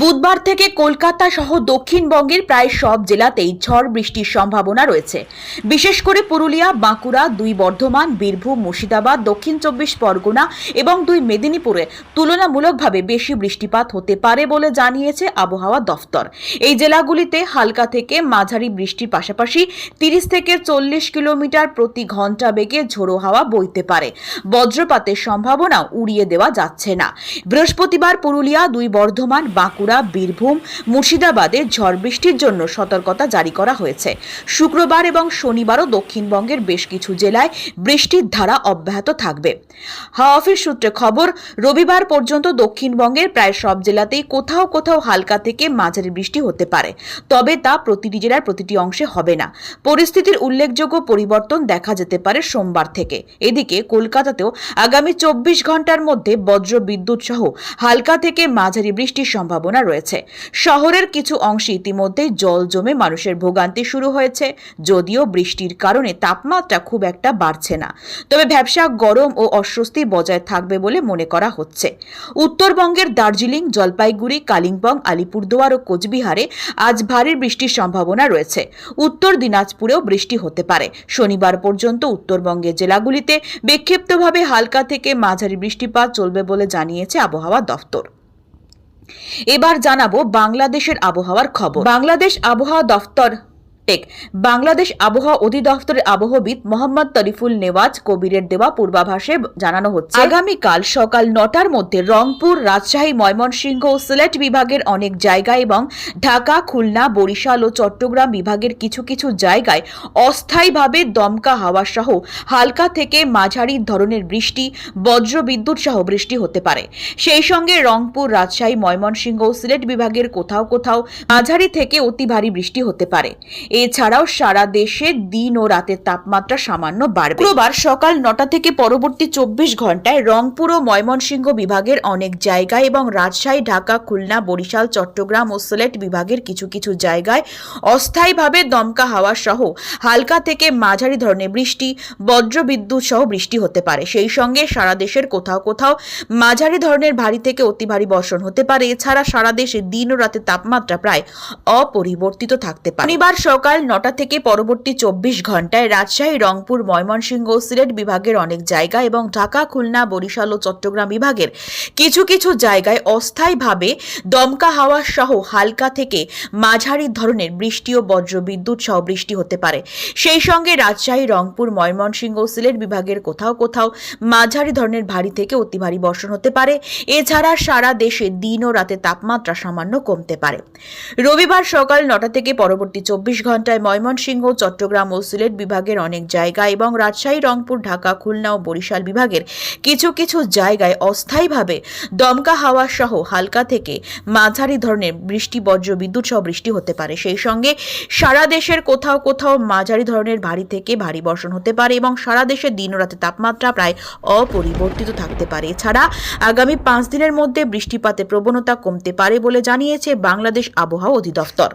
বুধবার থেকে কলকাতা সহ দক্ষিণবঙ্গের প্রায় সব জেলাতেই ঝড় বৃষ্টির সম্ভাবনা রয়েছে। বিশেষ করে পুরুলিয়া, বাঁকুড়া, দুই বর্ধমান, বীরভূম, মুর্শিদাবাদ, দক্ষিণ চব্বিশ পরগনা এবং দুই মেদিনীপুরে তুলনামূলকভাবে বেশি বৃষ্টিপাত হতে পারে বলে জানিয়েছে আবহাওয়া দফতর। এই জেলাগুলিতে হালকা থেকে মাঝারি বৃষ্টির পাশাপাশি তিরিশ থেকে চল্লিশ কিলোমিটার প্রতি ঘণ্টা বেগে ঝোড়ো হাওয়া বইতে পারে। বজ্রপাতের সম্ভাবনা উড়িয়ে দেওয়া যাচ্ছে না। বৃহস্পতিবার পুরুলিয়া, দুই বর্ধমান, বাঁকুড়া বীরভূম, মুর্শিদাবাদে ঝড় বৃষ্টির জন্য সতর্কতা জারি করা হয়েছে। শুক্রবার এবং শনিবারও দক্ষিণবঙ্গের বেশ কিছু জেলায় বৃষ্টির ধারা অব্যাহত থাকবে। হাওয়া অফিস সূত্রে খবর, রবিবার পর্যন্ত দক্ষিণবঙ্গের প্রায় সব জেলাতেই কোথাও কোথাও হালকা থেকে মাঝারি বৃষ্টি হতে পারে। তবে তা প্রতিটি জেলার প্রতিটি অংশে হবে না। পরিস্থিতির উল্লেখযোগ্য পরিবর্তন দেখা যেতে পারে সোমবার থেকে। এদিকে কলকাতাতেও আগামী চব্বিশ ঘণ্টার মধ্যে বজ্র বিদ্যুৎ সহ হালকা থেকে মাঝারি বৃষ্টির সম্ভাবনা রয়েছে। শহরের কিছু অংশে ইতিমধ্যেই জল জমে মানুষের ভোগান্তি শুরু হয়েছে, যদিও বৃষ্টির কারণে তাপমাত্রা খুব একটা বাড়ছে না। তবে ব্যবসা গরম ও অস্বস্তি বজায় থাকবে বলে মনে করা হচ্ছে। উত্তরবঙ্গের দার্জিলিং, জলপাইগুড়ি, কালিম্পং, আলিপুরদুয়ার ও কোচবিহারে আজ ভারী বৃষ্টির সম্ভাবনা রয়েছে। উত্তর দিনাজপুরেও বৃষ্টি হতে পারে। শনিবার পর্যন্ত উত্তরবঙ্গের জেলাগুলিতে বিক্ষিপ্তভাবে হালকা থেকে মাঝারি বৃষ্টিপাত চলবে বলে জানিয়েছে আবহাওয়া দফতর। এবার জানাব বাংলাদেশের আবহাওয়ার খবর। বাংলাদেশ আবহাওয়া দফতর টেক বাংলাদেশ আবহাওয়া অধিদপ্তরের আবহবিদ মোহাম্মদ তরিফুল নেওয়াজ কবিরের দেওয়া পূর্বাভাসে জানানো হচ্ছে, আগামীকাল সকাল নটার মধ্যে রংপুর, রাজশাহী, ময়মনসিংহ ও সিলেট বিভাগের অনেক জায়গা এবং ঢাকা, খুলনা, বরিশাল ও চট্টগ্রাম বিভাগের কিছু কিছু জায়গায় অস্থায়ীভাবে দমকা হাওয়া সহ হালকা থেকে মাঝারি ধরনের বৃষ্টি, বজ্রবিদ্যুৎ সহ বৃষ্টি হতে পারে। সেই সঙ্গে রংপুর, রাজশাহী, ময়মনসিংহ ও সিলেট বিভাগের কোথাও কোথাও মাঝারি থেকে অতি ভারী বৃষ্টি হতে পারে। এছাড়াও সারা দেশে দিন ও রাতের তাপমাত্রা সামান্য বাড়বে। শুক্রবার সকাল নটা থেকে পরবর্তী চব্বিশ ঘন্টায় রংপুর ও ময়মনসিংহ বিভাগের অনেক জায়গায় এবং রাজশাহী, ঢাকা, খুলনা, বরিশাল, চট্টগ্রাম ও সিলেট বিভাগের কিছু কিছু জায়গায় অস্থায়ীভাবে দমকা হাওয়া সহ হালকা থেকে মাঝারি ধরনের বৃষ্টি বজ্রবিদ্যুৎ সহ বৃষ্টি হতে পারে। সেই সঙ্গে সারা দেশের কোথাও কোথাও মাঝারি ধরনের ভারী থেকে অতি ভারী বর্ষণ হতে পারে। এছাড়া সারা দেশে দিন ও রাতের তাপমাত্রা প্রায় অপরিবর্তিত থাকতে পারে। শনিবার সকাল নটা থেকে পরবর্তী চব্বিশ ঘন্টায় রাজশাহী, রংপুর, ময়মনসিংহ সিলেট বিভাগের অনেক জায়গা এবং ঢাকা, খুলনা, বরিশাল ও চট্টগ্রাম বিভাগের কিছু কিছু জায়গায় অস্থায়ীভাবে দমকা হাওয়া সহ হালকা থেকে মাঝারি ধরনের বৃষ্টি ও বজ্রবিদ্যুৎ সহ বৃষ্টি হতে পারে। সেই সঙ্গে রাজশাহী, রংপুর, ময়মনসিংহ সিলেট বিভাগের কোথাও কোথাও মাঝারি ধরনের ভারী থেকে অতি ভারী বর্ষণ হতে পারে। এছাড়া সারা দেশে দিন ও রাতে তাপমাত্রা সামান্য কমতে পারে। রবিবার সকাল নটা থেকে পরবর্তী চব্বিশ ঘন্টায় ময়মনসিংহ, চট্টগ্রাম ও সিলেট বিভাগের অনেক জায়গা এবং রাজশাহী, রংপুর, ঢাকা, খুলনা ও বরিশাল বিভাগের কিছু কিছু জায়গায় অস্থায়ীভাবে দমকা হাওয়া সহ হালকা থেকে মাঝারি ধরনের বৃষ্টি, বজ্র, বিদ্যুৎ সহ বৃষ্টি হতে পারে। সেই সঙ্গে সারা দেশের কোথাও কোথাও মাঝারি ধরনের ভারী থেকে ভারী বর্ষণ হতে পারে এবং সারা দেশে দিন ও রাতে তাপমাত্রা প্রায় অপরিবর্তিত থাকতে পারে। এছাড়া আগামী পাঁচ দিনের মধ্যে বৃষ্টিপাতের প্রবণতা কমতে পারে বলে জানিয়েছে বাংলাদেশ আবহাওয়া অধিদপ্তর।